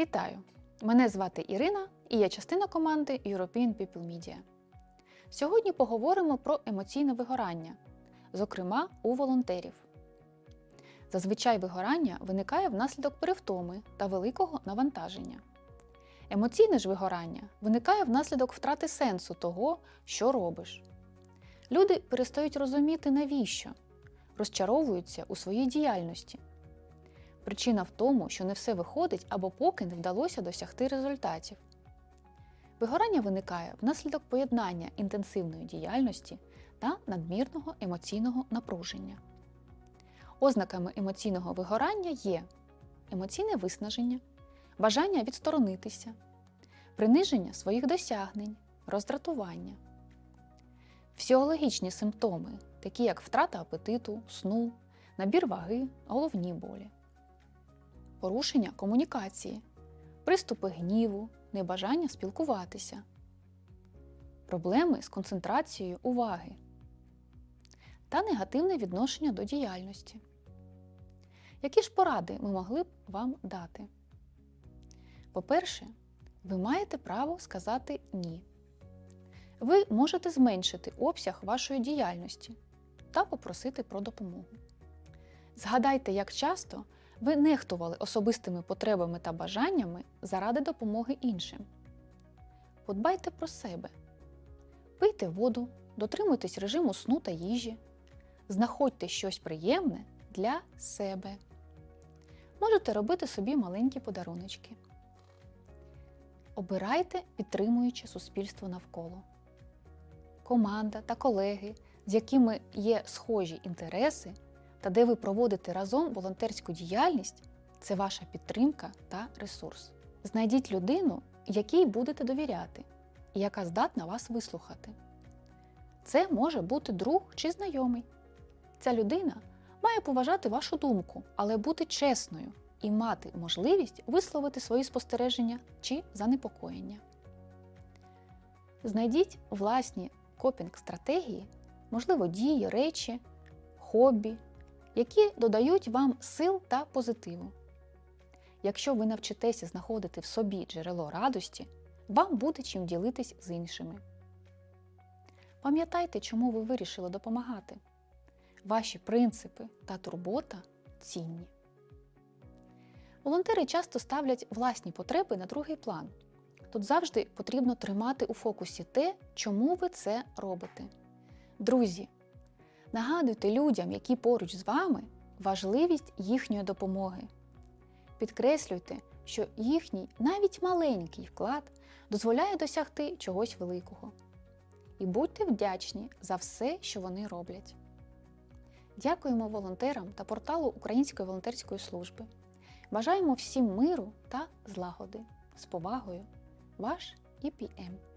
Вітаю! Мене звати Ірина і я частина команди European People Media. Сьогодні поговоримо про емоційне вигорання, зокрема у волонтерів. Зазвичай вигорання виникає внаслідок перевтоми та великого навантаження. Емоційне ж вигорання виникає внаслідок втрати сенсу того, що робиш. Люди перестають розуміти, навіщо, розчаровуються у своїй діяльності. Причина в тому, що не все виходить або поки не вдалося досягти результатів. Вигорання виникає внаслідок поєднання інтенсивної діяльності та надмірного емоційного напруження. Ознаками емоційного вигорання є емоційне виснаження, бажання відсторонитися, приниження своїх досягнень, роздратування. Фізіологічні симптоми, такі як втрата апетиту, сну, набір ваги, головні болі порушення комунікації, приступи гніву, небажання спілкуватися, проблеми з концентрацією уваги та негативне відношення до діяльності. Які ж поради ми могли б вам дати? По-перше, ви маєте право сказати ні. Ви можете зменшити обсяг вашої діяльності та попросити про допомогу. Згадайте, як часто ви нехтували особистими потребами та бажаннями заради допомоги іншим. Подбайте про себе. Пийте воду, дотримуйтесь режиму сну та їжі, знаходьте щось приємне для себе. Можете робити собі маленькі подаруночки. Обирайте підтримуюче суспільство навколо. Команда та колеги, з якими є схожі інтереси та де ви проводите разом волонтерську діяльність, це ваша підтримка та ресурс. Знайдіть людину, якій будете довіряти, і яка здатна вас вислухати. Це може бути друг чи знайомий. Ця людина має поважати вашу думку, але бути чесною і мати можливість висловити свої спостереження чи занепокоєння. Знайдіть власні копінг-стратегії, можливо, дії, речі, хобі, які додають вам сил та позитиву. Якщо ви навчитеся знаходити в собі джерело радості, вам буде чим ділитись з іншими. Пам'ятайте, чому ви вирішили допомагати. Ваші принципи та турбота цінні. Волонтери часто ставлять власні потреби на другий план. Тут завжди потрібно тримати у фокусі те, чому ви це робите. Друзі, Нагадуйте людям, які поруч з вами, важливість їхньої допомоги. Підкреслюйте, що їхній навіть маленький вклад дозволяє досягти чогось великого. І будьте вдячні за все, що вони роблять. Дякуємо волонтерам та порталу Української волонтерської служби. Бажаємо всім миру та злагоди. З повагою, ваш ІПМ.